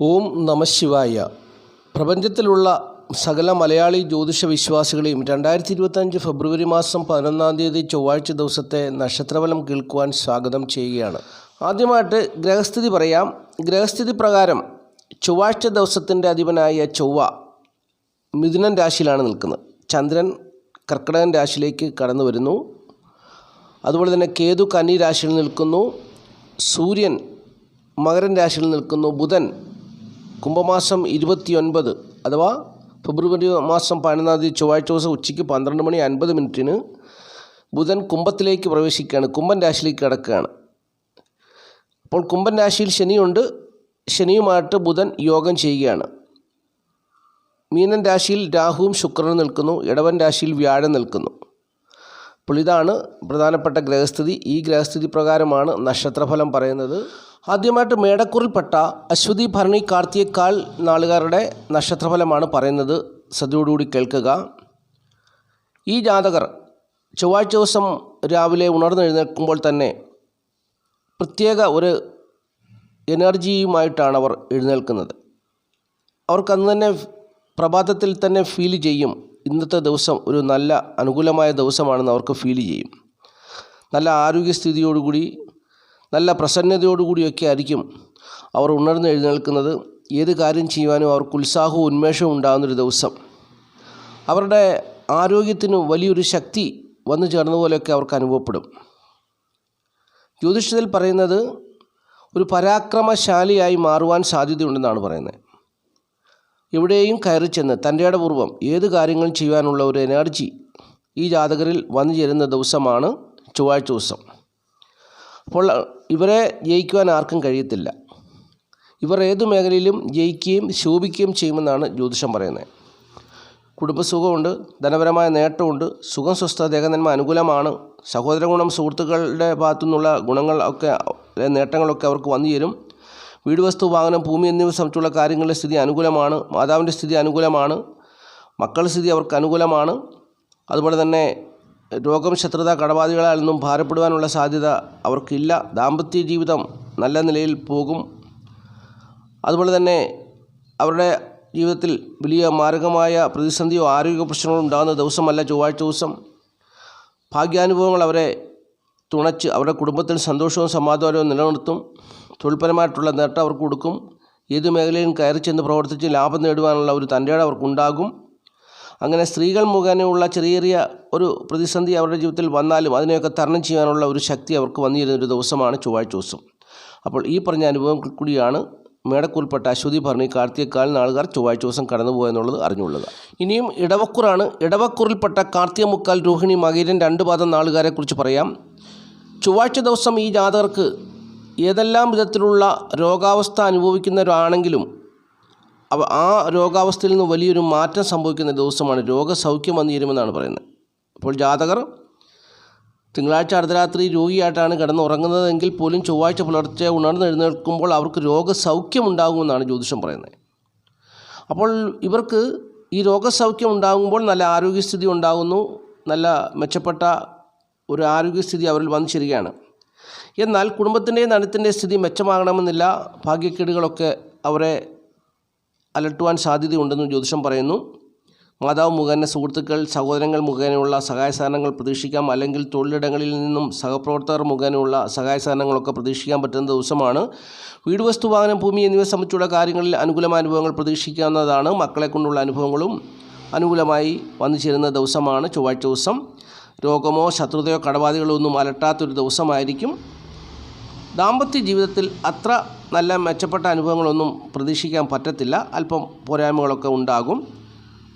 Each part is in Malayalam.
ഓം നമഃശിവായ പ്രപഞ്ചത്തിലുള്ള സകല മലയാളി ജ്യോതിഷ വിശ്വാസികളെയും രണ്ടായിരത്തി ഇരുപത്തഞ്ച് ഫെബ്രുവരി മാസം പതിനൊന്നാം തീയതി ചൊവ്വാഴ്ച ദിവസത്തെ നക്ഷത്രഫലം കേൾക്കുവാൻ സ്വാഗതം ചെയ്യുകയാണ്. ആദ്യമായിട്ട് ഗ്രഹസ്ഥിതി പറയാം. ഗ്രഹസ്ഥിതി പ്രകാരം ചൊവ്വാഴ്ച ദിവസത്തിന്റെ അധിപനായ ചൊവ്വ മിഥുനൻ രാശിയിലാണ് നിൽക്കുന്നത്. ചന്ദ്രൻ കർക്കിടകൻ രാശിയിലേക്ക് കടന്നു വരുന്നു. അതുപോലെ തന്നെ കേതു കന്നി രാശിയിൽ നിൽക്കുന്നു. സൂര്യൻ മകരൻ രാശിയിൽ നിൽക്കുന്നു. ബുധൻ കുംഭമാസം ഇരുപത്തിയൊൻപത് അഥവാ ഫെബ്രുവരി മാസം പതിനൊന്നാം തീയതി ചൊവ്വാഴ്ച ദിവസം ഉച്ചയ്ക്ക് പന്ത്രണ്ട് മണി അൻപത് മിനിറ്റിന് ബുധൻ കുംഭത്തിലേക്ക് പ്രവേശിക്കുകയാണ്. കുംഭൻ രാശിയിലേക്ക് കിടക്കുകയാണ്. അപ്പോൾ കുംഭൻ രാശിയിൽ ശനിയുണ്ട്. ശനിയുമായിട്ട് ബുധൻ യോഗം ചെയ്യുകയാണ്. മീനൻ രാശിയിൽ രാഹുവും ശുക്രനും നിൽക്കുന്നു. ഇടവൻ രാശിയിൽ വ്യാഴം നിൽക്കുന്നു. അപ്പോൾ ഇതാണ് പ്രധാനപ്പെട്ട ഗ്രഹസ്ഥിതി. ഈ ഗ്രഹസ്ഥിതി പ്രകാരമാണ് നക്ഷത്രഫലം പറയുന്നത്. ആദ്യമായിട്ട് മേടക്കുറിൽപ്പെട്ട അശ്വതി ഭരണി കാർത്തികക്കാൽ നാളുകാരുടെ നക്ഷത്രഫലമാണ് പറയുന്നത്. ശ്രദ്ധയോടുകൂടി കേൾക്കുക. ഈ ജാതകർ ചൊവ്വാഴ്ച ദിവസം രാവിലെ ഉണർന്നെഴുന്നേൽക്കുമ്പോൾ തന്നെ പ്രത്യേക ഒരു എനർജിയുമായിട്ടാണ് അവർ എഴുന്നേൽക്കുന്നത്. അവർക്കന്ന് തന്നെ പ്രഭാതത്തിൽ തന്നെ ഫീൽ ചെയ്യും. ഇന്നത്തെ ദിവസം ഒരു നല്ല അനുകൂലമായ ദിവസമാണെന്ന് അവർക്ക് ഫീൽ ചെയ്യും. നല്ല ആരോഗ്യസ്ഥിതിയോടുകൂടി നല്ല പ്രസന്നതയോടുകൂടിയൊക്കെ ആയിരിക്കും അവർ ഉണർന്ന് എഴുന്നേൽക്കുന്നത്. ഏത് കാര്യം ചെയ്യുവാനും അവർക്ക് ഉത്സാഹവും ഉന്മേഷവും ഉണ്ടാകുന്നൊരു ദിവസം. അവരുടെ ആരോഗ്യത്തിന് വലിയൊരു ശക്തി വന്നു ചേർന്ന പോലെയൊക്കെ അവർക്ക് അനുഭവപ്പെടും. ജ്യോതിഷത്തിൽ പറയുന്നത് ഒരു പരാക്രമശാലിയായി മാറുവാൻ സാധ്യതയുണ്ടെന്നാണ് പറയുന്നത്. എവിടെയും കയറി ചെന്ന് തന്റെ പൂർവം ഏത് കാര്യങ്ങളും ചെയ്യാനുള്ള ഒരു എനർജി ഈ ജാതകരിൽ വന്നു ചേരുന്ന ദിവസമാണ് ചൊവ്വാഴ്ച ദിവസം. അപ്പോൾ ഇവരെ ജയിക്കുവാൻ ആർക്കും കഴിയത്തില്ല. ഇവർ ഏതു മേഖലയിലും ജയിക്കുകയും ശോഭിക്കുകയും ചെയ്യുമെന്നാണ് ജ്യോതിഷം പറയുന്നത്. കുടുംബസുഖമുണ്ട് ധനപരമായ നേട്ടമുണ്ട് സുഖം സ്വസ്ഥ ദേഹനന്മ അനുകൂലമാണ്. സഹോദര ഗുണം സുഹൃത്തുക്കളുടെ ഭാഗത്തു നിന്നുള്ള ഗുണങ്ങൾ ഒക്കെ നേട്ടങ്ങളൊക്കെ അവർക്ക് വന്നു ചേരും. വീട് വസ്തു വാഹനം ഭൂമി എന്നിവ സംബന്ധിച്ചുള്ള കാര്യങ്ങളുടെ സ്ഥിതി അനുകൂലമാണ്. മാതാവിന്റെ സ്ഥിതി അനുകൂലമാണ്. മക്കളുടെ സ്ഥിതി അവർക്ക് അനുകൂലമാണ്. അതുപോലെ തന്നെ രോഗം ശത്രുത കടബാധികളാൽ നിന്നും ഭാരപ്പെടുവാനുള്ള സാധ്യത അവർക്കില്ല. ദാമ്പത്യ ജീവിതം നല്ല നിലയിൽ പോകും. അതുപോലെ തന്നെ അവരുടെ ജീവിതത്തിൽ വലിയ മാരകമായ പ്രതിസന്ധിയോ ആരോഗ്യ പ്രശ്നങ്ങളോ ഉണ്ടാകുന്ന ദിവസമല്ല ചൊവ്വാഴ്ച ദിവസം. ഭാഗ്യാനുഭവങ്ങൾ അവരെ തുണച്ച് അവരുടെ കുടുംബത്തിൽ സന്തോഷവും സമാധാനവും നിലനിർത്തും. തൊഴിൽപരമായിട്ടുള്ള നേട്ടം അവർക്ക് കൊടുക്കും. ഏത് മേഖലയിലും കയറി ചെന്ന് പ്രവർത്തിച്ച് ലാഭം നേടുവാനുള്ള ഒരു തന്റെ അവർക്കുണ്ടാകും. അങ്ങനെ സ്ത്രീകൾ മുഖേനയുള്ള ചെറിയ ചെറിയ ഒരു പ്രതിസന്ധി അവരുടെ ജീവിതത്തിൽ വന്നാലും അതിനെയൊക്കെ തരണം ചെയ്യാനുള്ള ഒരു ശക്തി അവർക്ക് വന്നിരുന്ന ഒരു ദിവസമാണ് ചൊവ്വാഴ്ച ദിവസം. അപ്പോൾ ഈ പറഞ്ഞ അനുഭവം കൂടിയാണ് മേടക്കൂൽപ്പെട്ട അശ്വതി ഭരണി കാർത്തികക്കാൽ നാളുകാർ ചൊവ്വാഴ്ച ദിവസം കടന്നുപോയെന്നുള്ളത് അറിഞ്ഞുള്ളത് ഇനിയും ഇടവക്കുറാണ്. ഇടവക്കുറിൽപ്പെട്ട കാർത്തിക മുക്കാൽ രോഹിണി മകീരൻ രണ്ട് പാദം നാളുകാരെക്കുറിച്ച് പറയാം. ചൊവ്വാഴ്ച ദിവസം ഈ ജാതകർക്ക് ഏതെല്ലാം വിധത്തിലുള്ള രോഗാവസ്ഥ അനുഭവിക്കുന്നവരാണെങ്കിലും അവ ആ രോഗാവസ്ഥയിൽ നിന്ന് വലിയൊരു മാറ്റം സംഭവിക്കുന്ന ദിവസമാണ് രോഗസൗഖ്യം വന്നു ചേരുമെന്നാണ് പറയുന്നത്. അപ്പോൾ ജാതകർ തിങ്കളാഴ്ച അർദ്ധരാത്രി രോഗിയായിട്ടാണ് കിടന്നുറങ്ങുന്നതെങ്കിൽ പോലും ചൊവ്വാഴ്ച പുലർച്ചെ ഉണർന്നെഴുന്നേൽക്കുമ്പോൾ അവർക്ക് രോഗസൗഖ്യം ഉണ്ടാകുമെന്നാണ് ജ്യോതിഷം പറയുന്നത്. അപ്പോൾ ഇവർക്ക് ഈ രോഗസൗഖ്യം ഉണ്ടാകുമ്പോൾ നല്ല ആരോഗ്യസ്ഥിതി ഉണ്ടാകുന്നു നല്ല മെച്ചപ്പെട്ട ഒരു ആരോഗ്യസ്ഥിതി അവരിൽ വന്നു ചേരുകയാണ് എന്നാൽ കുടുംബത്തിന്റെയും നടത്തിന്റെ സ്ഥിതി മെച്ചമാകണമെന്നില്ല ഭാഗ്യക്കേടുകളൊക്കെ അവരെ അലട്ടുവാൻ സാധ്യതയുണ്ടെന്ന് ജ്യോതിഷം പറയുന്നു. മാതാവ് മുഖേന സുഹൃത്തുക്കൾ സഹോദരങ്ങൾ മുഖേനയുള്ള സഹായ സാധനങ്ങൾ പ്രതീക്ഷിക്കാം. അല്ലെങ്കിൽ തൊഴിലിടങ്ങളിൽ നിന്നും സഹപ്രവർത്തകർ മുഖേനയുള്ള സഹായ സാധനങ്ങളൊക്കെ പ്രതീക്ഷിക്കാൻ പറ്റുന്ന ദിവസമാണ്. വീട് വസ്തു വാഹനം ഭൂമി എന്നിവ സംബന്ധിച്ചുള്ള കാര്യങ്ങളിൽ അനുകൂലമായ അനുഭവങ്ങൾ പ്രതീക്ഷിക്കാവുന്നതാണ്. മക്കളെ കൊണ്ടുള്ള അനുഭവങ്ങളും അനുകൂലമായി വന്നു ചേരുന്ന ദിവസമാണ് ചൊവ്വാഴ്ച ദിവസം. രോഗമോ ശത്രുതയോ കടബാധകളോ ഒന്നും അലട്ടാത്തൊരു ദിവസമായിരിക്കും. ദാമ്പത്യ ജീവിതത്തിൽ അത്ര നല്ല മെച്ചപ്പെട്ട അനുഭവങ്ങളൊന്നും പ്രതീക്ഷിക്കാൻ പറ്റത്തില്ല. അല്പം പോരായ്മകളൊക്കെ ഉണ്ടാകും.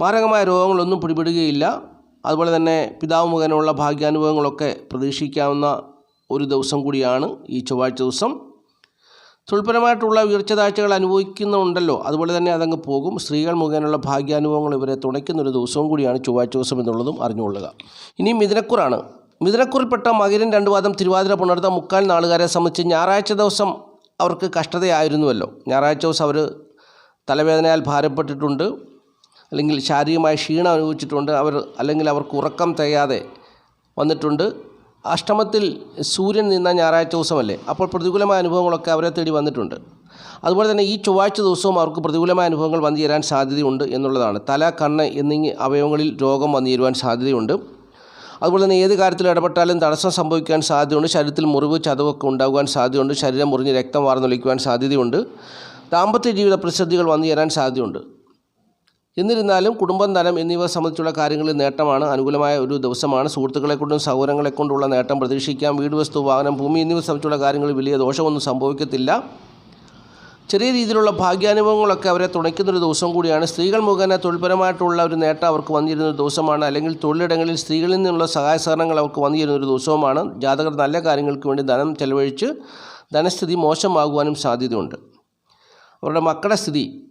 മാരകമായ രോഗങ്ങളൊന്നും പിടിപെടുകയില്ല. അതുപോലെ തന്നെ പിതാവ് മുഖേനയുള്ള ഭാഗ്യാനുഭവങ്ങളൊക്കെ പ്രതീക്ഷിക്കാവുന്ന ഒരു ദിവസം കൂടിയാണ് ഈ ചൊവ്വാഴ്ച ദിവസം. തൊഴിൽപരമായിട്ടുള്ള ഉയർച്ച താഴ്ചകൾ അനുഭവിക്കുന്നുണ്ടല്ലോ. അതുപോലെ തന്നെ അതങ്ങ് പോകും. സ്ത്രീകൾ മുഖേനയുള്ള ഭാഗ്യാനുഭവങ്ങൾ ഇവരെ തുണയ്ക്കുന്ന ഒരു ദിവസവും കൂടിയാണ് ചൊവ്വാഴ്ച ദിവസം എന്നുള്ളതും അറിഞ്ഞുകൊള്ളുക. ഇനി മിഥുനക്കുറാണ്. മിഥുനക്കുറിൽപ്പെട്ട മകരൻ രണ്ടു വാദം തിരുവാതിര പുണർത്ത മുക്കാൽ നാളുകാരെ സംബന്ധിച്ച് ഞായറാഴ്ച ദിവസം അവർക്ക് കഷ്ടതയായിരുന്നുവല്ലോ. ഞായറാഴ്ച ദിവസം അവർ തലവേദനയാൽ ഭാരപ്പെട്ടിട്ടുണ്ട്. അല്ലെങ്കിൽ ശാരീരികമായ ക്ഷീണം അനുഭവിച്ചിട്ടുണ്ട്. അവർ അല്ലെങ്കിൽ അവർക്ക് ഉറക്കം തികയാതെ വന്നിട്ടുണ്ട്. അഷ്ടമത്തിൽ സൂര്യൻ നിന്ന ഞായറാഴ്ച ദിവസമല്ലേ? അപ്പോൾ പ്രതികൂലമായ അനുഭവങ്ങളൊക്കെ അവരെ തേടി വന്നിട്ടുണ്ട്. അതുപോലെ തന്നെ ഈ ചൊവ്വാഴ്ച ദിവസവും അവർക്ക് പ്രതികൂലമായ അനുഭവങ്ങൾ വന്നു ചേരാൻ സാധ്യതയുണ്ട് എന്നുള്ളതാണ്. തല കണ്ണ് എന്നീ അവയവങ്ങളിൽ രോഗം വന്നു ചേരുവാൻ സാധ്യതയുണ്ട്. അതുപോലെ തന്നെ ഏത് കാര്യത്തിൽ ഇടപെട്ടാലും തടസ്സം സംഭവിക്കാൻ സാധ്യതയുണ്ട്. ശരീരത്തിൽ മുറിവ് ചതവൊക്കെ ഉണ്ടാകുവാൻ സാധ്യതയുണ്ട്. ശരീരം മുറിഞ്ഞ് രക്തം വാർന്നൊലിക്കുവാൻ സാധ്യതയുണ്ട്. ദാമ്പത്യ ജീവിത പ്രതിസന്ധികൾ വന്നു ചേരാൻ സാധ്യതയുണ്ട്. എന്നിരുന്നാലും കുടുംബം തരം എന്നിവ സംബന്ധിച്ചുള്ള കാര്യങ്ങളിൽ നേട്ടമാണ്. അനുകൂലമായ ഒരു ദിവസമാണ്. സുഹൃത്തുക്കളെ കൊണ്ടും കൊണ്ടുള്ള നേട്ടം പ്രതീക്ഷിക്കാം. വീട് വസ്തു വാഹനം ഭൂമി എന്നിവ സംബന്ധിച്ചുള്ള കാര്യങ്ങളിൽ വലിയ ദോഷമൊന്നും സംഭവിക്കത്തില്ല. ചെറിയ രീതിയിലുള്ള ഭാഗ്യാനുഭവങ്ങളൊക്കെ അവരെ തുണയ്ക്കുന്നൊരു ദിവസം കൂടിയാണ്. സ്ത്രീകൾ മുഖേന തൊഴിൽപരമായിട്ടുള്ള ഒരു നേട്ടം അവർക്ക് വന്നിരുന്ന ഒരു ദിവസമാണ്. അല്ലെങ്കിൽ തൊഴിലിടങ്ങളിൽ സ്ത്രീകളിൽ നിന്നുള്ള സഹായ സഹകരണങ്ങൾ അവർക്ക് വന്നിരുന്ന ഒരു ദിവസവുമാണ്. ജാതകർ നല്ല കാര്യങ്ങൾക്ക് വേണ്ടി ധനം ചെലവഴിച്ച് ധനസ്ഥിതി മോശമാകുവാനും സാധ്യതയുണ്ട്. അവരുടെ മക്കളുടെ സ്ഥിതി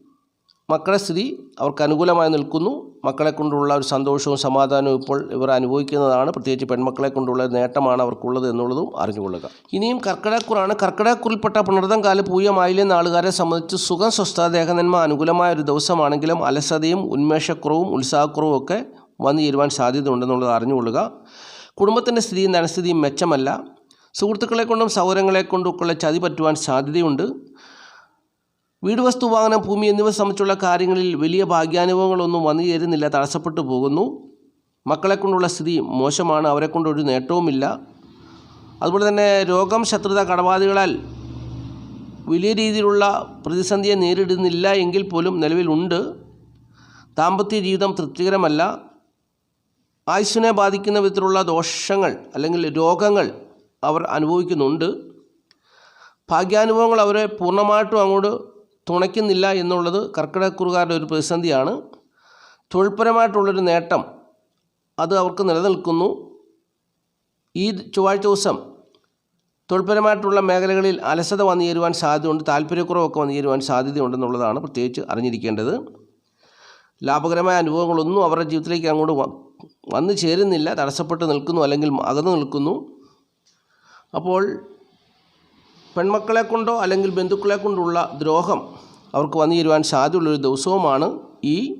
മക്കളുടെ സ്ഥിതി അവർക്ക് അനുകൂലമായി നിൽക്കുന്നു. മക്കളെ കൊണ്ടുള്ള ഒരു സന്തോഷവും സമാധാനവും ഇപ്പോൾ ഇവർ അനുഭവിക്കുന്നതാണ്. പ്രത്യേകിച്ച് പെൺമക്കളെ കൊണ്ടുള്ള നേട്ടമാണ് അവർക്കുള്ളത് എന്നുള്ളതും അറിഞ്ഞുകൊള്ളുക. ഇനിയും കർക്കിടക്കുറാണ് കർക്കിടക്കുറിൽപ്പെട്ട പുണർതം കാല പൂയമായിലെ നാളുകാരെ സംബന്ധിച്ച് സുഖം സ്വസ്ഥ ദേഹനന്മ അനുകൂലമായ ഒരു ദിവസമാണെങ്കിലും അലസതയും ഉന്മേഷക്കുറവും ഉത്സാഹക്കുറവും ഒക്കെ വന്നു ചേരുവാൻ സാധ്യതയുണ്ടെന്നുള്ളത് അറിഞ്ഞുകൊള്ളുക. കുടുംബത്തിന്റെ സ്ഥിതിയും ധനസ്ഥിതിയും മെച്ചമല്ല. സുഹൃത്തുക്കളെ കൊണ്ടും സൗകര്യങ്ങളെ കൊണ്ടുമൊക്കെയുള്ള ചതി പറ്റുവാൻ സാധ്യതയുണ്ട്. വീട് വസ്തു വാഹനം ഭൂമി എന്നിവ സംബന്ധിച്ചുള്ള കാര്യങ്ങളിൽ വലിയ ഭാഗ്യാനുഭവങ്ങളൊന്നും വന്നു ചേരുന്നില്ല. തടസ്സപ്പെട്ടു പോകുന്നു. മക്കളെ കൊണ്ടുള്ള സ്ഥിതി മോശമാണ്. അവരെ കൊണ്ടൊരു നേട്ടവുമില്ല. അതുപോലെ തന്നെ രോഗം ശത്രുത കടബാധികളാൽ വലിയ രീതിയിലുള്ള പ്രതിസന്ധിയെ നേരിടുന്നില്ല എങ്കിൽ പോലും നിലവിലുണ്ട്. ദാമ്പത്യ ജീവിതം തൃപ്തികരമല്ല. ആയുസ്സിനെ ബാധിക്കുന്ന വിധത്തിലുള്ള ദോഷങ്ങൾ അല്ലെങ്കിൽ രോഗങ്ങൾ അവർ അനുഭവിക്കുന്നുണ്ട്. ഭാഗ്യാനുഭവങ്ങൾ അവരെ പൂർണമായിട്ടും അങ്ങോട്ട് തുണയ്ക്കുന്നില്ല എന്നുള്ളത് കർക്കിടക്കുറുകാരുടെ ഒരു പ്രതിസന്ധിയാണ്. തൊഴിൽപരമായിട്ടുള്ളൊരു നേട്ടം അത് അവർക്ക് നിലനിൽക്കുന്നു. ഈ ചൊവ്വാഴ്ച ദിവസം തൊഴിൽപരമായിട്ടുള്ള മേഖലകളിൽ അലസത വന്നു ചേരുവാൻ സാധ്യതയുണ്ട്. താല്പര്യക്കുറവൊക്കെ വന്നു ചേരുവാൻ സാധ്യതയുണ്ടെന്നുള്ളതാണ് പ്രത്യേകിച്ച് അറിഞ്ഞിരിക്കേണ്ടത്. ലാഭകരമായ അനുഭവങ്ങളൊന്നും അവരുടെ ജീവിതത്തിലേക്ക് അങ്ങോട്ട് വന്നു ചേരുന്നില്ല. തടസ്സപ്പെട്ട് നിൽക്കുന്നു അല്ലെങ്കിൽ അകന്നു നിൽക്കുന്നു. അപ്പോൾ പെൺമക്കളെ കൊണ്ടോ അല്ലെങ്കിൽ ബന്ധുക്കളെ കൊണ്ടുള്ള ദ്രോഹം അവർക്ക് വന്നു ചേരുവാൻ സാധ്യതയുള്ളൊരു ദിവസവുമാണ് ഈ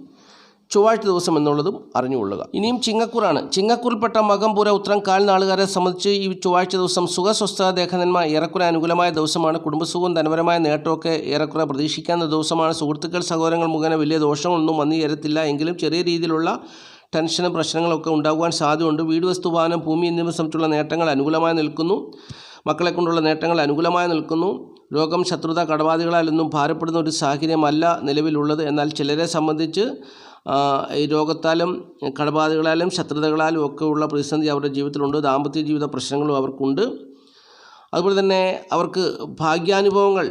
ചൊവ്വാഴ്ച ദിവസം എന്നുള്ളതും അറിഞ്ഞുകൊള്ളുക. ഇനിയും ചിങ്ങക്കൂറാണ്. ചിങ്ങക്കൂറിൽപ്പെട്ട മകംപുര ഉത്തരം കാൽനാളുകാരെ സംബന്ധിച്ച് ഈ ചൊവ്വാഴ്ച ദിവസം സുഖസ്വസ്ഥ ദേഹനന്മ ഏറെക്കുറെ അനുകൂലമായ ദിവസമാണ്. കുടുംബസുഖവും ധനപരമായ നേട്ടമൊക്കെ ഏറെക്കുറെ പ്രതീക്ഷിക്കാവുന്ന ദിവസമാണ്. സുഹൃത്തുക്കൾ സഹോദരങ്ങൾ മുഖേന വലിയ ദോഷങ്ങളൊന്നും വന്നു ചേരത്തില്ല. എങ്കിലും ചെറിയ രീതിയിലുള്ള ടെൻഷനും പ്രശ്നങ്ങളൊക്കെ ഉണ്ടാകുവാൻ സാധ്യതയുണ്ട്. വീട് വസ്തുവാനം ഭൂമി എന്നിവ സംബന്ധിച്ചുള്ള നേട്ടങ്ങൾ അനുകൂലമായി നിൽക്കുന്നു. മക്കളെ കൊണ്ടുള്ള നേട്ടങ്ങൾ അനുകൂലമായി നിൽക്കുന്നു. രോഗം ശത്രുത കടബാധികളാലൊന്നും ഭാരപ്പെടുന്ന ഒരു സാഹചര്യമല്ല നിലവിലുള്ളത്. എന്നാൽ ചിലരെ സംബന്ധിച്ച് ഈ രോഗത്താലും കടബാധികളാലും ശത്രുതകളാലും ഒക്കെ ഉള്ള പ്രതിസന്ധി അവരുടെ ജീവിതത്തിലുണ്ട്. ദാമ്പത്യ ജീവിത പ്രശ്നങ്ങളും അവർക്കുണ്ട്. അതുപോലെ തന്നെ അവർക്ക് ഭാഗ്യാനുഭവങ്ങൾ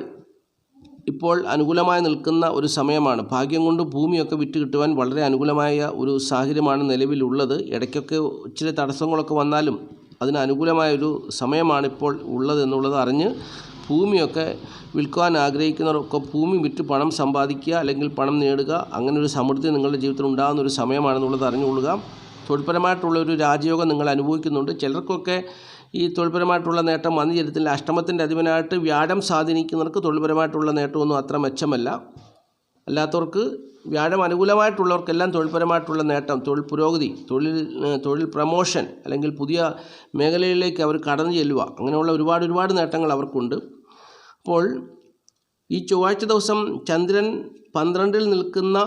ഇപ്പോൾ അനുകൂലമായി നിൽക്കുന്ന ഒരു സമയമാണ്. ഭാഗ്യം കൊണ്ട് ഭൂമിയൊക്കെ വിറ്റ് കിട്ടുവാൻ വളരെ അനുകൂലമായ ഒരു സാഹചര്യമാണ് നിലവിലുള്ളത്. ഇടയ്ക്കൊക്കെ ഇച്ചിരി തടസ്സങ്ങളൊക്കെ വന്നാലും അതിന് അനുകൂലമായ ഒരു സമയമാണ് ഇപ്പോൾ ഉള്ളത് എന്നുള്ളത് അറിഞ്ഞ് ഭൂമിയൊക്കെ വിൽക്കുവാൻ ആഗ്രഹിക്കുന്നവരൊക്കെ ഭൂമി വിറ്റ് പണം സമ്പാദിക്കുക അല്ലെങ്കിൽ പണം നേടുക അങ്ങനെ ഒരു സമൃദ്ധി നിങ്ങളുടെ ജീവിതത്തിൽ ഉണ്ടാകുന്ന ഒരു സമയമാണെന്നുള്ളത് അറിഞ്ഞുകൊള്ളുക. തൊഴിൽപരമായിട്ടുള്ള ഒരു രാജയോഗം നിങ്ങൾ അനുഭവിക്കുന്നുണ്ട്. ചിലർക്കൊക്കെ ഈ തൊഴിൽപരമായിട്ടുള്ള നേട്ടം വന്നു ചേരത്തില്ല. അഷ്ടമത്തിന്റെ അധിപനായിട്ട് വ്യാഴം സ്വാധീനിക്കുന്നവർക്ക് തൊഴിൽപരമായിട്ടുള്ള നേട്ടമൊന്നും അത്ര മെച്ചമല്ല. അല്ലാത്തവർക്ക് വ്യാഴം അനുകൂലമായിട്ടുള്ളവർക്കെല്ലാം തൊഴിൽപരമായിട്ടുള്ള നേട്ടം തൊഴിൽ പുരോഗതി തൊഴിൽ തൊഴിൽ പ്രമോഷൻ അല്ലെങ്കിൽ പുതിയ മേഖലയിലേക്ക് അവർ കടന്നു ചെല്ലുക അങ്ങനെയുള്ള ഒരുപാട് ഒരുപാട് നേട്ടങ്ങൾ അവർക്കുണ്ട്. അപ്പോൾ ഈ ചൊവ്വാഴ്ച ദിവസം ചന്ദ്രൻ പന്ത്രണ്ടിൽ നിൽക്കുന്ന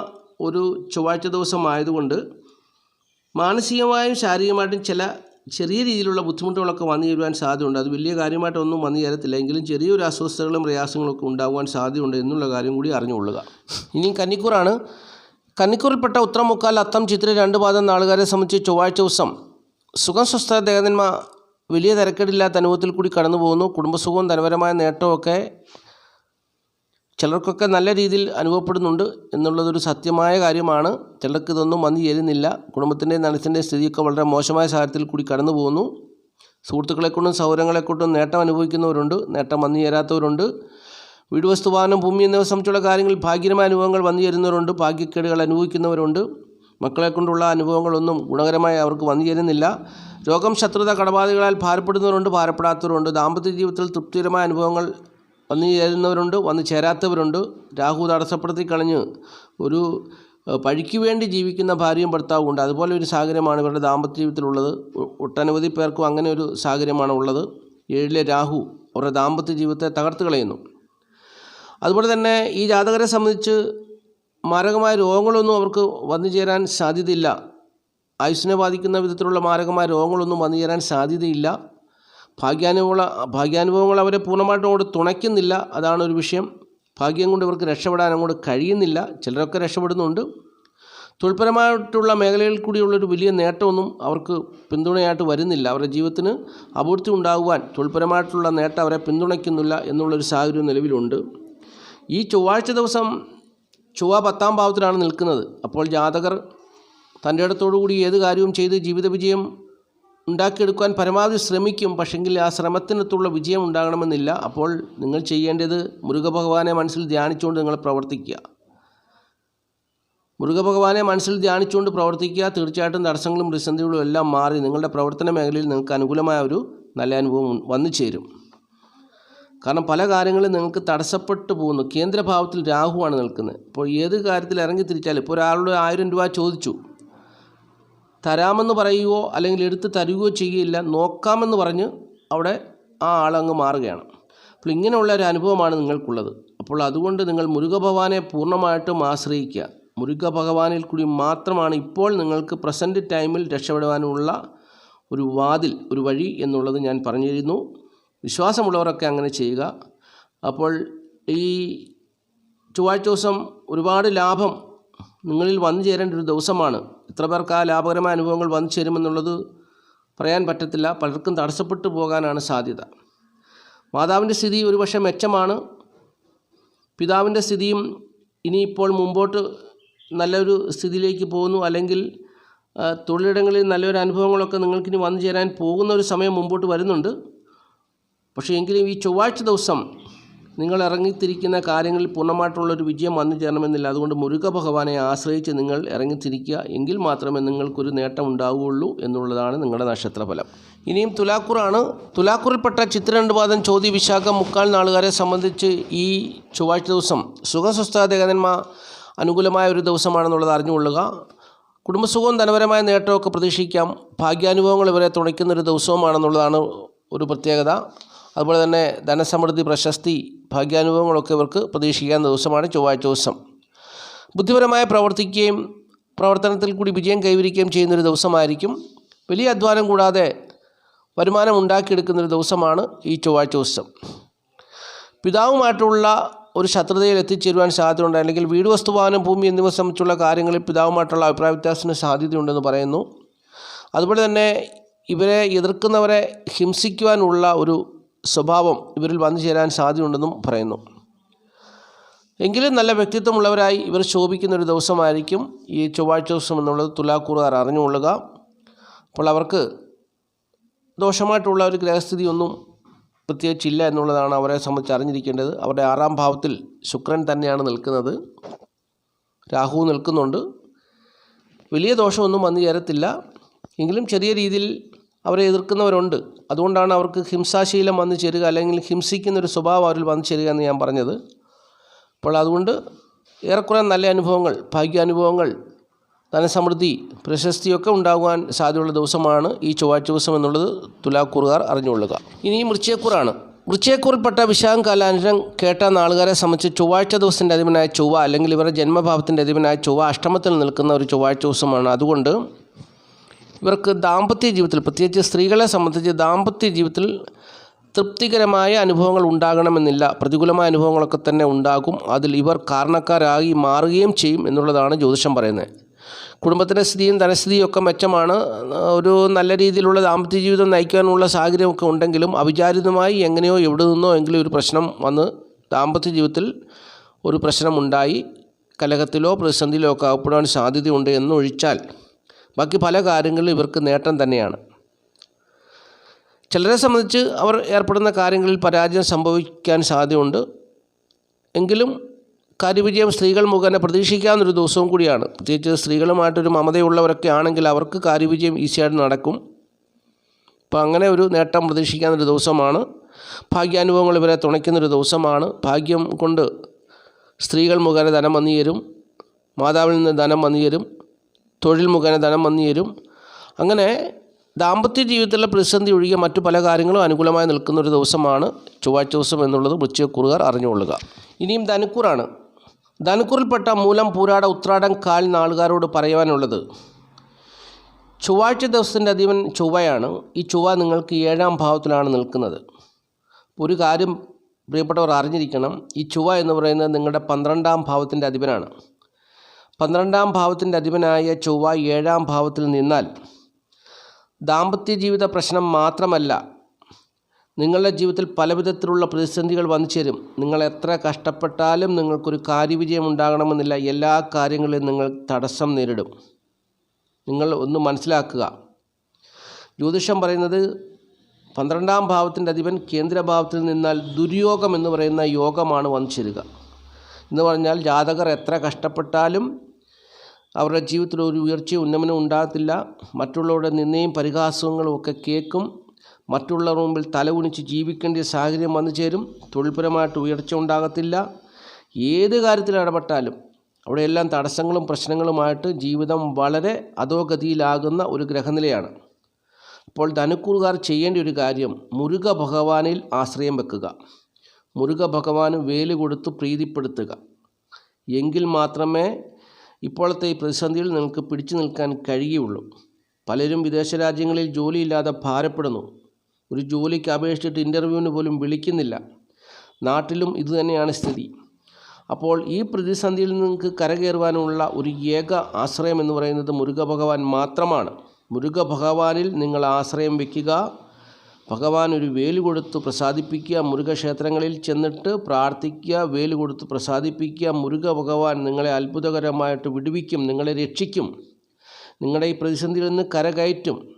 ഒരു ചൊവ്വാഴ്ച ദിവസം ആയതുകൊണ്ട് മാനസികമായും ശാരീരികമായിട്ടും ചില ചെറിയ രീതിയിലുള്ള ബുദ്ധിമുട്ടുകളൊക്കെ വന്നു ചേരുവാൻ സാധ്യതയുണ്ട്. അത് വലിയ കാര്യമായിട്ടൊന്നും വന്നു ചേരത്തില്ല. എങ്കിലും ചെറിയൊരു അസ്വസ്ഥതകളും പ്രയാസങ്ങളൊക്കെ ഉണ്ടാകുവാൻ സാധ്യതയുണ്ട് എന്നുള്ള കാര്യം കൂടി അറിഞ്ഞുകൊള്ളുക. ഇനി കന്നിക്കൂറാണ്. കന്നിക്കൂറിൽപ്പെട്ട ഉത്തരം മുക്കാൽ അത്തം ചിത്ര രണ്ട് പാദം നാളുകാരെ സംബന്ധിച്ച് ചൊവ്വാഴ്ച ദിവസം സുഖം സ്വസ്ഥ ദേവന്മാർ വലിയ തിരക്കേടില്ലാത്ത അനുഭവത്തിൽ കൂടി കടന്നു പോകുന്നു കുടുംബസുഖവും ധനപരമായ നേട്ടമൊക്കെ ചിലർക്കൊക്കെ നല്ല രീതിയിൽ അനുഭവപ്പെടുന്നുണ്ട് എന്നുള്ളതൊരു സത്യമായ കാര്യമാണ്. ചിലർക്ക് ഇതൊന്നും വന്നു ചേരുന്നില്ല. കുടുംബത്തിന്റെയും ധനത്തിന്റെയും സ്ഥിതിയൊക്കെ വളരെ മോശമായ സാഹചര്യത്തിൽ കൂടി കടന്നു പോകുന്നു. സുഹൃത്തുക്കളെ കൊണ്ടും സൗകര്യങ്ങളെ കൊണ്ടും നേട്ടം അനുഭവിക്കുന്നവരുണ്ട്. നേട്ടം വന്നു ചേരാത്തവരുണ്ട്. വീട് വസ്തുവാനും ഭൂമി എന്നിവ സംബന്ധിച്ചുള്ള കാര്യങ്ങളിൽ ഭാഗ്യമായ അനുഭവങ്ങൾ വന്നു ചേരുന്നവരുണ്ട്. ഭാഗ്യക്കേടുകൾ അനുഭവിക്കുന്നവരുണ്ട്. മക്കളെ കൊണ്ടുള്ള അനുഭവങ്ങളൊന്നും ഗുണകരമായി അവർക്ക് വന്നു ചേരുന്നില്ല. രോഗം ശത്രുത കടബാധകളാൽ ഭാരപ്പെടുന്നവരുണ്ട് ഭാരപ്പെടാത്തവരുണ്ട്. ദാമ്പത്യ ജീവിതത്തിൽ തൃപ്തികരമായ അനുഭവങ്ങൾ വന്നു ചേരുന്നവരുണ്ട് വന്നു ചേരാത്തവരുണ്ട്. രാഹു തടസ്സപ്പെടുത്തി കളഞ്ഞ് ഒരു പഴിക്ക് വേണ്ടി ജീവിക്കുന്ന ഭാര്യയും ഭർത്താവും ഉണ്ട്. അതുപോലെ ഒരു സാഹചര്യമാണ് ഇവരുടെ ദാമ്പത്യ ജീവിതത്തിലുള്ളത് ഒട്ടനവധി പേർക്കും അങ്ങനെ ഒരു സാഹചര്യമാണ് ഉള്ളത്. ഏഴിലെ രാഹു അവരുടെ ദാമ്പത്യ ജീവിതത്തെ തകർത്ത് കളയുന്നു. അതുപോലെ തന്നെ ഈ ജാതകരെ സംബന്ധിച്ച് മാരകമായ രോഗങ്ങളൊന്നും അവർക്ക് വന്നു ചേരാൻ സാധ്യതയില്ല. ആയുസ്സിനെ ബാധിക്കുന്ന വിധത്തിലുള്ള മാരകമായ രോഗങ്ങളൊന്നും വന്നു ചേരാൻ സാധ്യതയില്ല. ഭാഗ്യാനുഭവങ്ങൾ ഭാഗ്യാനുഭവങ്ങൾ അവരെ പൂർണമായിട്ടും അങ്ങോട്ട് തുണയ്ക്കുന്നില്ല. അതാണ് ഒരു വിഷയം. ഭാഗ്യം കൊണ്ട് ഇവർക്ക് രക്ഷപ്പെടാൻ അങ്ങോട്ട് കഴിയുന്നില്ല. ചിലരൊക്കെ രക്ഷപ്പെടുന്നുണ്ട്. തൊഴിൽപരമായിട്ടുള്ള മേഖലയിൽ കൂടിയുള്ളൊരു വലിയ നേട്ടമൊന്നും അവർക്ക് പിന്തുണയായിട്ട് വരുന്നില്ല. അവരുടെ ജീവിതത്തിന് അപൂർത്തി ഉണ്ടാകുവാൻ തൊഴിൽപരമായിട്ടുള്ള നേട്ടം അവരെ പിന്തുണയ്ക്കുന്നില്ല എന്നുള്ളൊരു സാഹചര്യം നിലവിലുണ്ട്. ഈ ചൊവ്വാഴ്ച ദിവസം ചൊവ്വ പത്താം ഭാവത്തിലാണ് നിൽക്കുന്നത്. അപ്പോൾ ജാതകർ തന്റെ ഇടത്തോടുകൂടി ഏത് കാര്യവും ചെയ്ത് ജീവിത വിജയം ഉണ്ടാക്കിയെടുക്കുവാൻ പരമാവധി ശ്രമിക്കും പക്ഷെങ്കിൽ ആ ശ്രമത്തിനത്തുള്ള വിജയം ഉണ്ടാകണമെന്നില്ല. അപ്പോൾ നിങ്ങൾ ചെയ്യേണ്ടത് മുരുകഭഗവാനെ മനസ്സിൽ ധ്യാനിച്ചുകൊണ്ട് നിങ്ങൾ പ്രവർത്തിക്കുക. മുരുകഭഗവാനെ മനസ്സിൽ ധ്യാനിച്ചുകൊണ്ട് പ്രവർത്തിക്കുക. തീർച്ചയായിട്ടും തടസ്സങ്ങളും പ്രതിസന്ധികളും എല്ലാം മാറി നിങ്ങളുടെ പ്രവർത്തന മേഖലയിൽ നിങ്ങൾക്ക് അനുകൂലമായ ഒരു നല്ല അനുഭവം വന്നു ചേരും. കാരണം പല കാര്യങ്ങളും നിങ്ങൾക്ക് തടസ്സപ്പെട്ടു പോകുന്നു. കേന്ദ്രഭാവത്തിൽ രാഹുവാണ് നിൽക്കുന്നത്. അപ്പോൾ ഏത് കാര്യത്തിൽ ഇറങ്ങി തിരിച്ചാലും ഇപ്പോൾ ഒരാളോട് ആയിരം രൂപ ചോദിച്ചു. തരാമെന്ന് പറയുകയോ അല്ലെങ്കിൽ എടുത്ത് തരുകയോ ചെയ്യുകയില്ല നോക്കാമെന്ന് പറഞ്ഞ് അവിടെ ആ ആളങ്ങ് മാറുകയാണ്. അപ്പോൾ ഇങ്ങനെയുള്ള ഒരു അനുഭവമാണ് നിങ്ങൾക്കുള്ളത്. അപ്പോൾ അതുകൊണ്ട് നിങ്ങൾ മുരുകഭഗവാനെ പൂർണമായിട്ടും ആശ്രയിക്കുക. മുരുക ഭഗവാനിൽ കൂടി മാത്രമാണ് ഇപ്പോൾ നിങ്ങൾക്ക് പ്രസന്റ് ടൈമിൽ രക്ഷപ്പെടുവാനുള്ള ഒരു വാതിൽ ഒരു വഴി എന്നുള്ളത് ഞാൻ പറഞ്ഞിരുന്നു. വിശ്വാസമുള്ളവരൊക്കെ അങ്ങനെ ചെയ്യുക. അപ്പോൾ ഈ ചൊവ്വാഴ്ച ദിവസം ഒരുപാട് ലാഭം നിങ്ങളിൽ വന്നു ചേരേണ്ട ഒരു ദിവസമാണ്. എത്ര പേർക്ക് ആ ലാഭകരമായ അനുഭവങ്ങൾ വന്നു ചേരുമെന്നുള്ളത് പറയാൻ പറ്റത്തില്ല. പലർക്കും തടസ്സപ്പെട്ടു പോകാനാണ് സാധ്യത. മാതാവിന്റെ സ്ഥിതി ഒരുപക്ഷെ മെച്ചമാണ്. പിതാവിന്റെ സ്ഥിതിയും ഇനിയിപ്പോൾ മുമ്പോട്ട് നല്ലൊരു സ്ഥിതിയിലേക്ക് പോകുന്നു. അല്ലെങ്കിൽ തൊഴിലിടങ്ങളിൽ നല്ലൊരു അനുഭവങ്ങളൊക്കെ നിങ്ങൾക്കിനി വന്നു ചേരാൻ പോകുന്ന ഒരു സമയം മുമ്പോട്ട് വരുന്നുണ്ട്. പക്ഷേ എങ്കിലും ഈ ചൊവ്വാഴ്ച ദിവസം നിങ്ങൾ ഇറങ്ങിത്തിരിക്കുന്ന കാര്യങ്ങളിൽ പൂർണമായിട്ടുള്ളൊരു വിജയം വന്നു ചേരണമെന്നില്ല. അതുകൊണ്ട് മുരുക ഭഗവാനെ ആശ്രയിച്ച് നിങ്ങൾ ഇറങ്ങിത്തിരിക്കുക. എങ്കിൽ മാത്രമേ നിങ്ങൾക്കൊരു നേട്ടം ഉണ്ടാവുകയുള്ളൂ എന്നുള്ളതാണ് നിങ്ങളുടെ നക്ഷത്രഫലം. ഇനിയും തുലാക്കൂറാണ്. തുലാക്കൂറിൽപ്പെട്ട ചിത്രണ്ടുപാദം ചോതി വിശാഖം മുക്കാൽ നാളുകാരെ സംബന്ധിച്ച് ഈ ചൊവ്വാഴ്ച ദിവസം സുഖസ്വസ്ഥാദേകന്മാ അനുകൂലമായ ഒരു ദിവസമാണെന്നുള്ളത് അറിഞ്ഞുകൊള്ളുക. കുടുംബസുഖവും ധനപരമായ നേട്ടമൊക്കെ പ്രതീക്ഷിക്കാം. ഭാഗ്യാനുഭവങ്ങൾ ഇവരെ തുണയ്ക്കുന്ന ഒരു ദിവസവുമാണെന്നുള്ളതാണ് ഒരു പ്രത്യേകത. അതുപോലെ തന്നെ ധനസമൃദ്ധി പ്രശസ്തി ഭാഗ്യാനുഭവങ്ങളൊക്കെ ഇവർക്ക് പ്രതീക്ഷിക്കാവുന്ന ദിവസമാണ് ചൊവ്വാഴ്ച ദിവസം. ബുദ്ധിപരമായ പ്രവർത്തിക്കുകയും പ്രവർത്തനത്തിൽ കൂടി വിജയം കൈവരിക്കുകയും ചെയ്യുന്നൊരു ദിവസമായിരിക്കും. വലിയ അധ്വാനം കൂടാതെ വരുമാനം ഉണ്ടാക്കിയെടുക്കുന്നൊരു ദിവസമാണ് ഈ ചൊവ്വാഴ്ച ദിവസം. പിതാവുമായിട്ടുള്ള ഒരു ശത്രുതയിൽ എത്തിച്ചേരുവാൻ സാധ്യതയുണ്ട്. അല്ലെങ്കിൽ വീട് വസ്തുവാഹനം ഭൂമി എന്നിവ സംബന്ധിച്ചുള്ള കാര്യങ്ങളിൽ പിതാവുമായിട്ടുള്ള അഭിപ്രായ വ്യത്യാസത്തിന് സാധ്യതയുണ്ടെന്ന് പറയുന്നു. അതുപോലെ തന്നെ ഇവരെ എതിർക്കുന്നവരെ ഹിംസിക്കുവാനുള്ള ഒരു സ്വഭാവം ഇവരിൽ വന്നു ചേരാൻ സാധ്യതയുണ്ടെന്നും പറയുന്നു. എങ്കിലും നല്ല വ്യക്തിത്വമുള്ളവരായി ഇവർ ശോഭിക്കുന്ന ഒരു ദിവസമായിരിക്കും ഈ ചൊവ്വാഴ്ച ദിവസം എന്നുള്ളത് തുലാക്കൂറുകാർ അറിഞ്ഞുകൊള്ളുക. അപ്പോൾ അവർക്ക് ദോഷമായിട്ടുള്ള ഒരു ഗ്രഹസ്ഥിതി ഒന്നും പ്രത്യേകിച്ചില്ല എന്നുള്ളതാണ് അവരെ സംബന്ധിച്ച് അറിഞ്ഞിരിക്കേണ്ടത്. അവരുടെ ആറാം ഭാവത്തിൽ ശുക്രൻ തന്നെയാണ് നിൽക്കുന്നത്. രാഹു നിൽക്കുന്നുണ്ട്. വലിയ ദോഷമൊന്നും വന്നു ചേരത്തില്ല. എങ്കിലും ചെറിയ രീതിയിൽ അവരെ എതിർക്കുന്നവരുണ്ട്. അതുകൊണ്ടാണ് അവർക്ക് ഹിംസാശീലം വന്നു ചേരുക അല്ലെങ്കിൽ ഹിംസിക്കുന്നൊരു സ്വഭാവം അവരിൽ വന്നു ചേരുക എന്ന് ഞാൻ പറഞ്ഞത്. അപ്പോൾ അതുകൊണ്ട് ഏറെക്കുറെ നല്ല അനുഭവങ്ങൾ ഭാഗ്യാനുഭവങ്ങൾ ധനസമൃദ്ധി പ്രശസ്തിയൊക്കെ ഉണ്ടാകുവാൻ സാധ്യതയുള്ള ദിവസമാണ് ഈ ചൊവ്വാഴ്ച ദിവസം എന്നുള്ളത് തുലാക്കൂറുകാർ അറിഞ്ഞുകൊള്ളുക. ഇനി വൃശ്ചയക്കൂറാണ് വൃശ്ചയക്കൂറിൽപ്പെട്ട വിശാഖം കാലാനുരം കേട്ട നാളുകാരെ സംബന്ധിച്ച് ചൊവ്വാഴ്ച ദിവസത്തിന്റെ അധിപനായ ചൊവ്വ അല്ലെങ്കിൽ ഇവരുടെ ജന്മഭാവത്തിന്റെ അധിപനായ ചൊവ്വ അഷ്ടമത്തിൽ നിൽക്കുന്ന ഒരു ചൊവ്വാഴ്ച ദിവസമാണ്. അതുകൊണ്ട് ഇവർക്ക് ദാമ്പത്യ ജീവിതത്തിൽ പ്രത്യേകിച്ച് സ്ത്രീകളെ സംബന്ധിച്ച് ദാമ്പത്യ ജീവിതത്തിൽ തൃപ്തികരമായ അനുഭവങ്ങൾ ഉണ്ടാകണമെന്നില്ല. പ്രതികൂലമായ അനുഭവങ്ങളൊക്കെ തന്നെ ഉണ്ടാകും. അതിൽ ഇവർ കാരണക്കാരായി മാറുകയും ചെയ്യും എന്നുള്ളതാണ് ജ്യോതിഷം പറയുന്നത്. കുടുംബത്തിന്റെ സ്ഥിതിയും ധനസ്ഥിതിയും ഒക്കെ മെച്ചമാണ്. ഒരു നല്ല രീതിയിലുള്ള ദാമ്പത്യ ജീവിതം നയിക്കാനുള്ള സാഹചര്യമൊക്കെ ഉണ്ടെങ്കിലും അവിചാരിതമായി എങ്ങനെയോ എവിടെ നിന്നോ എങ്കിലും ഒരു പ്രശ്നം വന്ന് ദാമ്പത്യ ജീവിതത്തിൽ ഒരു പ്രശ്നമുണ്ടായി കലഹത്തിലോ പ്രതിസന്ധിയിലോ ഒക്കെ ആകപ്പെടാൻ സാധ്യതയുണ്ട് എന്നൊഴിച്ചാൽ ബാക്കി പല കാര്യങ്ങളിലും ഇവർക്ക് നേട്ടം തന്നെയാണ്. ചിലരെ സംബന്ധിച്ച് അവർ ഏർപ്പെടുന്ന കാര്യങ്ങളിൽ പരാജയം സംഭവിക്കാൻ സാധ്യതയുണ്ട്. എങ്കിലും കാര്യവിജയം സ്ത്രീകൾ മുഖേന പ്രതീക്ഷിക്കാവുന്നൊരു ദിവസവും കൂടിയാണ്. പ്രത്യേകിച്ച് സ്ത്രീകളുമായിട്ടൊരു മമതയുള്ളവരൊക്കെ ആണെങ്കിൽ അവർക്ക് കാര്യവിജയം ഈസിയായിട്ട് നടക്കും. അപ്പോൾ അങ്ങനെ ഒരു നേട്ടം പ്രതീക്ഷിക്കാവുന്നൊരു ദിവസമാണ്. ഭാഗ്യാനുഭവങ്ങൾ ഇവരെ തുണയ്ക്കുന്നൊരു ദിവസമാണ്. ഭാഗ്യം കൊണ്ട് സ്ത്രീകൾ മുഖേന ധനം വന്നു ചേരും മാതാവിൽ നിന്ന് ധനം വന്നു ചേരും തൊഴിൽ മുഖേന ധനം വന്നു ചേരും. അങ്ങനെ ദാമ്പത്യ ജീവിതത്തിലെ പ്രതിസന്ധി ഒഴികെ മറ്റു പല കാര്യങ്ങളും അനുകൂലമായി നിൽക്കുന്ന ഒരു ദിവസമാണ് ചൊവ്വാഴ്ച ദിവസം എന്നുള്ളത് വൃശ്ചികക്കുറുകാർ അറിഞ്ഞുകൊള്ളുക. ഇനിയും ധനുക്കൂറാണ്. ധനുക്കൂറിൽപ്പെട്ട മൂലം പൂരാട ഉത്രാടം കാൽ നാളുകാരോട് പറയുവാനുള്ളത് ചൊവ്വാഴ്ച ദിവസത്തിന്റെ അധിപൻ ചൊവ്വയാണ്. ഈ ചൊവ്വ നിങ്ങൾക്ക് ഏഴാം ഭാവത്തിലാണ് നിൽക്കുന്നത്. ഒരു കാര്യം പ്രിയപ്പെട്ടവർ അറിഞ്ഞിരിക്കണം ഈ ചൊവ്വ എന്ന് പറയുന്നത് നിങ്ങളുടെ പന്ത്രണ്ടാം ഭാവത്തിന്റെ അധിപനാണ്. പന്ത്രണ്ടാം ഭാവത്തിന്റെ അധിപനായ ചൊവ്വ ഏഴാം ഭാവത്തിൽ നിന്നാൽ ദാമ്പത്യ ജീവിത പ്രശ്നം മാത്രമല്ല നിങ്ങളുടെ ജീവിതത്തിൽ പലവിധത്തിലുള്ള പ്രതിസന്ധികൾ വന്നു ചേരും. നിങ്ങൾ എത്ര കഷ്ടപ്പെട്ടാലും നിങ്ങൾക്കൊരു കാര്യവിജയം ഉണ്ടാകണമെന്നില്ല. എല്ലാ കാര്യങ്ങളിലും നിങ്ങൾ തടസ്സം നേരിടും. നിങ്ങൾ ഒന്ന് മനസ്സിലാക്കുക. ജ്യോതിഷം പറയുന്നത് പന്ത്രണ്ടാം ഭാവത്തിന്റെ അധിപൻ കേന്ദ്രഭാവത്തിൽ നിന്നാൽ ദുര്യോഗം എന്ന് പറയുന്ന യോഗമാണ് വന്നു ചേരുക. എന്ന് പറഞ്ഞാൽ ജാതകർ എത്ര കഷ്ടപ്പെട്ടാലും അവരുടെ ജീവിതത്തിൽ ഒരു ഉയർച്ചയും ഉന്നമനവും ഉണ്ടാകത്തില്ല. മറ്റുള്ളവരുടെ നിന്നയും പരിഹാസങ്ങളും ഒക്കെ കേൾക്കും. മറ്റുള്ളവർ മുമ്പിൽ തലകുനിച്ച് ജീവിക്കേണ്ട സാഹചര്യം വന്നു ചേരും. തൊഴിൽപരമായിട്ട് ഉയർച്ച ഉണ്ടാകത്തില്ല. ഏത് കാര്യത്തിൽ ഇടപെട്ടാലും അവിടെയെല്ലാം തടസ്സങ്ങളും പ്രശ്നങ്ങളുമായിട്ട് ജീവിതം വളരെ അധോഗതിയിലാകുന്ന ഒരു ഗ്രഹനിലയാണ്. അപ്പോൾ ധനുക്കൂറുകാർ ചെയ്യേണ്ട ഒരു കാര്യം മുരുക ഭഗവാനിൽ ആശ്രയം വെക്കുക. മുരുക ഭഗവാന് വേൽ കൊടുത്ത് പ്രീതിപ്പെടുത്തുക. എങ്കിൽ മാത്രമേ ഇപ്പോഴത്തെ ഈ പ്രതിസന്ധിയിൽ നിങ്ങൾക്ക് പിടിച്ചു നിൽക്കാൻ കഴിയുള്ളൂ പലരും വിദേശ രാജ്യങ്ങളിൽ ജോലിയില്ലാതെ ഭാരപ്പെടുന്നു. ഒരു ജോലിക്ക് അപേക്ഷിച്ചിട്ട് ഇന്റർവ്യൂവിന് പോലും വിളിക്കുന്നില്ല. നാട്ടിലും ഇതുതന്നെയാണ് സ്ഥിതി. അപ്പോൾ ഈ പ്രതിസന്ധിയിൽ നിങ്ങൾക്ക് കരകയറുവാനുള്ള ഒരു ഏക ആശ്രയം എന്ന് പറയുന്നത് മുരുക ഭഗവാൻ മാത്രമാണ്. മുരുക ഭഗവാനിൽ നിങ്ങൾ ആശ്രയം വയ്ക്കുക ഭഗവാൻ ഒരു വേൽ കൊടുത്ത് പ്രസാദിപ്പിക്കുക മുരുകക്ഷേത്രങ്ങളിൽ ചെന്നിട്ട് പ്രാർത്ഥിക്കുക വേൽ കൊടുത്ത് പ്രസാദിപ്പിക്കുക മുരുക ഭഗവാൻ നിങ്ങളെ അത്ഭുതകരമായിട്ട് വിടുവിക്കും നിങ്ങളെ രക്ഷിക്കും. നിങ്ങളുടെ ഈ പ്രതിസന്ധിയിൽ നിന്ന് കരകയറ്റും.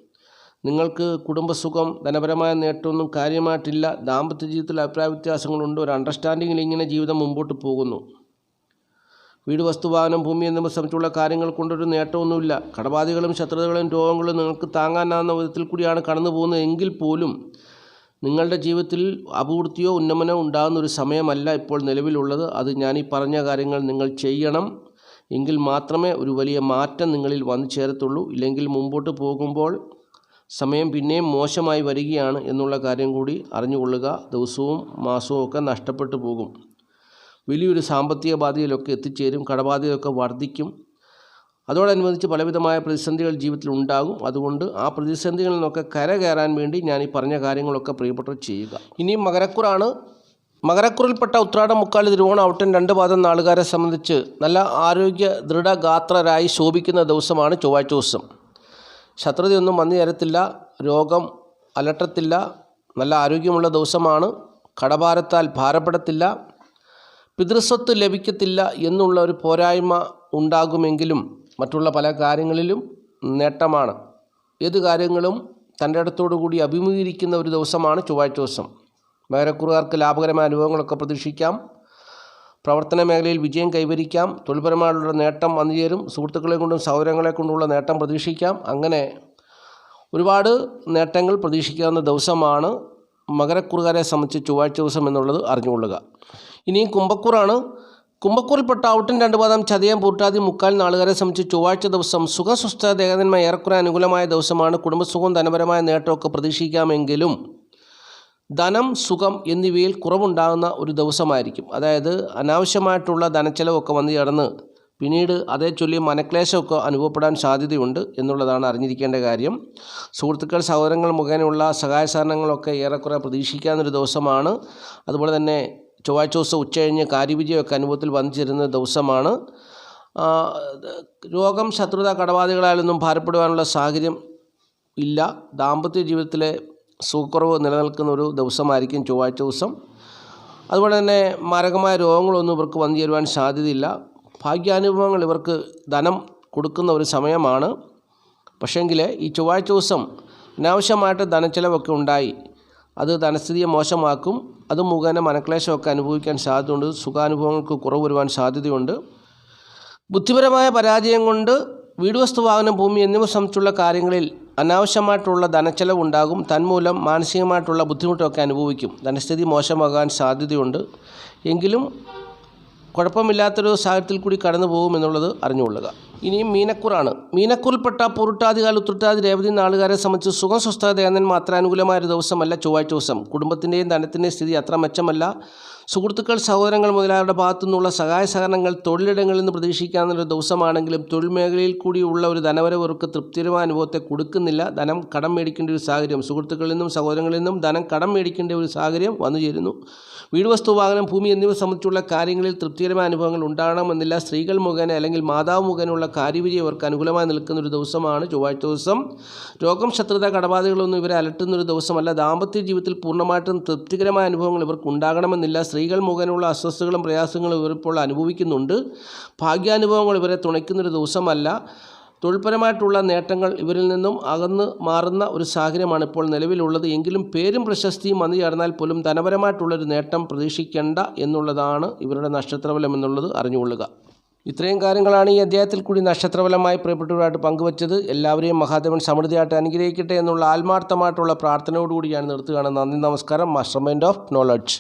നിങ്ങൾക്ക് കുടുംബസുഖം ധനപരമായ നേട്ടമൊന്നും കാര്യമായിട്ടില്ല. ദാമ്പത്യ ജീവിതത്തിൽ അഭിപ്രായ വ്യത്യാസങ്ങളുണ്ട്. ഒരു അണ്ടർസ്റ്റാൻഡിങ്ങിൽ ഇങ്ങനെ ജീവിതം മുമ്പോട്ട് പോകുന്നു. വീട് വസ്തുവാഹനം ഭൂമി എന്നിവ സംബന്ധിച്ചുള്ള കാര്യങ്ങൾ കൊണ്ടൊരു നേട്ടമൊന്നുമില്ല. കടബാധികളും ശത്രുതകളും രോഗങ്ങളും നിങ്ങൾക്ക് താങ്ങാനാകുന്ന വിധത്തിൽ കൂടിയാണ് കടന്നു പോകുന്നത്. എങ്കിൽ പോലും നിങ്ങളുടെ ജീവിതത്തിൽ അപൂർത്തിയോ ഉന്നമനോ ഉണ്ടാകുന്ന ഒരു സമയമല്ല ഇപ്പോൾ നിലവിലുള്ളത്. അത് ഞാൻ ഈ പറഞ്ഞ കാര്യങ്ങൾ നിങ്ങൾ ചെയ്യണം. എങ്കിൽ മാത്രമേ ഒരു വലിയ മാറ്റം നിങ്ങളിൽ വന്നു ചേരത്തുള്ളൂ. ഇല്ലെങ്കിൽ മുമ്പോട്ട് പോകുമ്പോൾ സമയം പിന്നെയും മോശമായി വരികയാണ് എന്നുള്ള കാര്യം കൂടി അറിഞ്ഞുകൊള്ളുക. ദിവസവും മാസവും ഒക്കെ നഷ്ടപ്പെട്ടു പോകും. വലിയൊരു സാമ്പത്തിക ബാധ്യതയിലൊക്കെ എത്തിച്ചേരും കടബാധ്യതയൊക്കെ വർദ്ധിക്കും അതോടനുബന്ധിച്ച് പലവിധമായ പ്രതിസന്ധികൾ ജീവിതത്തിൽ ഉണ്ടാകും അതുകൊണ്ട് ആ പ്രതിസന്ധികളിൽ നിന്നൊക്കെ കരകയറാൻ വേണ്ടി ഞാൻ ഈ പറഞ്ഞ കാര്യങ്ങളൊക്കെ പ്രിയപ്പെട്ടവർ ചെയ്യുക. ഇനിയും മകരക്കുറാണ്. മകരക്കുറിൽപ്പെട്ട ഉത്രാടം മുക്കാൽ തിരുവോണം ഔട്ടൻ രണ്ട് പാദം നാളുകാരെ സംബന്ധിച്ച് നല്ല ആരോഗ്യ ദൃഢഗാത്രരായി ശോഭിക്കുന്ന ദിവസമാണ് ചൊവ്വാഴ്ച ദിവസം. ശത്രുതയൊന്നും വന്നു ചേരത്തില്ല രോഗം അലട്ടത്തില്ല നല്ല ആരോഗ്യമുള്ള ദിവസമാണ്. കടഭാരത്താൽ ഭാരപ്പെടത്തില്ല പിതൃസ്വത്ത് ലഭിക്കത്തില്ല എന്നുള്ള ഒരു പോരായ്മ ഉണ്ടാകുമെങ്കിലും മറ്റുള്ള പല കാര്യങ്ങളിലും നേട്ടമാണ്. ഏത് കാര്യങ്ങളും തന്റെ അടുത്തോടു കൂടി അഭിമുഖീകരിക്കുന്ന ഒരു ദിവസമാണ് ചൊവ്വാഴ്ച ദിവസം. മേരക്കുറുകാർക്ക് ലാഭകരമായ അനുഭവങ്ങളൊക്കെ പ്രതീക്ഷിക്കാം. പ്രവർത്തന മേഖലയിൽ വിജയം കൈവരിക്കാം. തൊഴിൽപരമായുള്ള നേട്ടം വന്നു ചേരും. സുഹൃത്തുക്കളെ കൊണ്ടും സൗകര്യങ്ങളെ കൊണ്ടുള്ള നേട്ടം പ്രതീക്ഷിക്കാം. അങ്ങനെ ഒരുപാട് നേട്ടങ്ങൾ പ്രതീക്ഷിക്കാവുന്ന ദിവസമാണ് മകരക്കുറുകാരെ സംബന്ധിച്ച് ചൊവ്വാഴ്ച ദിവസം എന്നുള്ളത് അറിഞ്ഞുകൊള്ളുക. ഇനിയും കുംഭക്കൂറാണ്. കുംഭക്കൂറിൽപ്പെട്ട ഔട്ടൻ രണ്ട് പാദം ചതയം പൂട്ടാതി മുക്കാൽ നാളുകാരെ സംബന്ധിച്ച് ചൊവ്വാഴ്ച ദിവസം സുഖസുസ്ഥ ദേഹന്മ ഏറെക്കുറെ അനുകൂലമായ ദിവസമാണ്. കുടുംബസുഖവും ധനപരമായ നേട്ടമൊക്കെ പ്രതീക്ഷിക്കാമെങ്കിലും ധനം സുഖം എന്നിവയിൽ കുറവുണ്ടാകുന്ന ഒരു ദിവസമായിരിക്കും. അതായത് അനാവശ്യമായിട്ടുള്ള ധനച്ചെലവൊക്കെ വന്ന് ചേർന്ന് പിന്നീട് അതേ ചൊല്ലി മനക്ലേശമൊക്കെ അനുഭവപ്പെടാൻ സാധ്യതയുണ്ട് എന്നുള്ളതാണ് അറിഞ്ഞിരിക്കേണ്ട കാര്യം. സുഹൃത്തുക്കൾ സഹോദരങ്ങൾ മുഖേനയുള്ള സഹായ സഹകരണങ്ങളൊക്കെ ഏറെക്കുറെ പ്രതീക്ഷിക്കാവുന്നൊരു ദിവസമാണ്. അതുപോലെ തന്നെ ചൊവ്വാഴ്ച ദിവസം ഉച്ചകഴിഞ്ഞ് കാര്യവിജയമൊക്കെ അനുഭവത്തിൽ വന്നു ചേരുന്ന ദിവസമാണ് രോഗം ശത്രുത കടബാധികളാലൊന്നും ഭാരപ്പെടുവാനുള്ള സാഹചര്യം ഇല്ല. ദാമ്പത്യ ജീവിതത്തിലെ സുഖക്കുറവ് നിലനിൽക്കുന്ന ഒരു ദിവസമായിരിക്കും ചൊവ്വാഴ്ച ദിവസം അതുപോലെ തന്നെ മാരകമായ രോഗങ്ങളൊന്നും ഇവർക്ക് വന്നു ചേരുവാൻ സാധ്യതയില്ല. ഭാഗ്യാനുഭവങ്ങൾ ഇവർക്ക് ധനം കൊടുക്കുന്ന ഒരു സമയമാണ്. പക്ഷേങ്കിൽ ഈ ചൊവ്വാഴ്ച ദിവസം അനാവശ്യമായിട്ട് ധനച്ചെലവൊക്കെ ഉണ്ടായി. അത് ധനസ്ഥിതിയെ മോശമാക്കും. അത് മുഖേന മനക്ലേശമൊക്കെ അനുഭവിക്കാൻ സാധ്യതയുണ്ട്. സുഖാനുഭവങ്ങൾക്ക് കുറവ് വരുവാൻ സാധ്യതയുണ്ട്. ബുദ്ധിപരമായ പരാജയം കൊണ്ട് വീട് വസ്തു വാഹനം ഭൂമി എന്നിവ സംബന്ധിച്ചുള്ള കാര്യങ്ങളിൽ അനാവശ്യമായിട്ടുള്ള ധനച്ചെലവ് ഉണ്ടാകും. തന്മൂലം മാനസികമായിട്ടുള്ള ബുദ്ധിമുട്ടൊക്കെ അനുഭവിക്കും. ധനസ്ഥിതി മോശമാകാൻ സാധ്യതയുണ്ട്. എങ്കിലും കുഴപ്പമില്ലാത്തൊരു സാഹചര്യത്തിൽ കൂടി കടന്നു പോകുമെന്നുള്ളത് അറിഞ്ഞുകൊള്ളുക. ഇനിയും മീനക്കൂറാണ്. മീനക്കൂറിൽപ്പെട്ട പൊറുട്ടാതികാൽ ഉത്രട്ടാതി രേവതി നാളുകാരെ സംബന്ധിച്ച് സുഖം സ്വസ്ഥത എന്നതിന് മാത്രാനുകൂലമായ ഒരു ദിവസമല്ല ചൊവ്വാഴ്ച ദിവസം. കുടുംബത്തിന്റെയും ധനത്തിന്റെയും സ്ഥിതി അത്ര മെച്ചമല്ല. സുഹൃത്തുക്കൾ സഹോദരങ്ങൾ മുതലായവരുടെ ഭാഗത്തു നിന്നുള്ള സഹായ സഹകരണങ്ങൾ തൊഴിലിടങ്ങളിൽ നിന്ന് പ്രതീക്ഷിക്കാവുന്ന ദിവസമാണെങ്കിലും തൊഴിൽ മേഖലയിൽ കൂടിയുള്ള ഒരു ധനവരവർക്ക് തൃപ്തികരമായ അനുഭവത്തെ കൊടുക്കുന്നില്ല. ധനം കടം മേടിക്കേണ്ട ഒരു സാഹചര്യം. സുഹൃത്തുക്കളിൽ നിന്നും സഹോദരങ്ങളിൽ നിന്നും ധനം കടം മേടിക്കേണ്ട ഒരു സാഹചര്യം വന്നു ചേരുന്നു. വീട് വസ്തു വാഹനം ഭൂമി എന്നിവ സംബന്ധിച്ചുള്ള കാര്യങ്ങളിൽ തൃപ്തികരമായ അനുഭവങ്ങൾ ഉണ്ടാകണമെന്നില്ല. സ്ത്രീകൾ മുഖേന അല്ലെങ്കിൽ മാതാവ് മുഖേനയുള്ള കാര്യവിജയം അവർക്ക് അനുകൂലമായി നിൽക്കുന്ന ഒരു ദിവസമാണ് ചൊവ്വാഴ്ച ദിവസം. രോഗം ശത്രുത കടബാധകളൊന്നും ഇവരെ അലട്ടുന്ന ഒരു ദിവസമല്ല. ദാമ്പത്യ ജീവിതത്തിൽ പൂർണമായിട്ടും തൃപ്തികരമായ അനുഭവങ്ങൾ ഇവർക്ക് ഉണ്ടാകണമെന്നില്ല. സ്ത്രീകൾ മുഖേനയുള്ള അസ്വസ്ഥകളും പ്രയാസങ്ങളും ഇവരിപ്പോൾ അനുഭവിക്കുന്നുണ്ട്. ഭാഗ്യാനുഭവങ്ങൾ ഇവരെ തുണയ്ക്കുന്നൊരു ദിവസമല്ല. തൊഴിൽപരമായിട്ടുള്ള നേട്ടങ്ങൾ ഇവരിൽ നിന്നും അകന്ന് മാറുന്ന ഒരു സാഹചര്യമാണ് ഇപ്പോൾ നിലവിലുള്ളത്. എങ്കിലും പേരും പ്രശസ്തിയും വന്നു ചേർന്നാൽ പോലും ധനപരമായിട്ടുള്ളൊരു നേട്ടം പ്രതീക്ഷിക്കേണ്ട എന്നുള്ളതാണ് ഇവരുടെ നക്ഷത്രഫലം എന്നുള്ളത് അറിഞ്ഞുകൊള്ളുക. ഇത്രയും കാര്യങ്ങളാണ് ഈ അധ്യായത്തിൽ കൂടി നക്ഷത്രഫലമായി പ്രിയപ്പെട്ടവരായിട്ട് പങ്കുവച്ചത്. എല്ലാവരെയും മഹാദേവൻ സമൃദ്ധിയായിട്ട് അനുഗ്രഹിക്കട്ടെ എന്നുള്ള ആത്മാർത്ഥമായിട്ടുള്ള പ്രാർത്ഥനയോടുകൂടി ഞാൻ നിർത്തുകയാണ്. നന്ദി നമസ്കാരം. Master mind of knowledge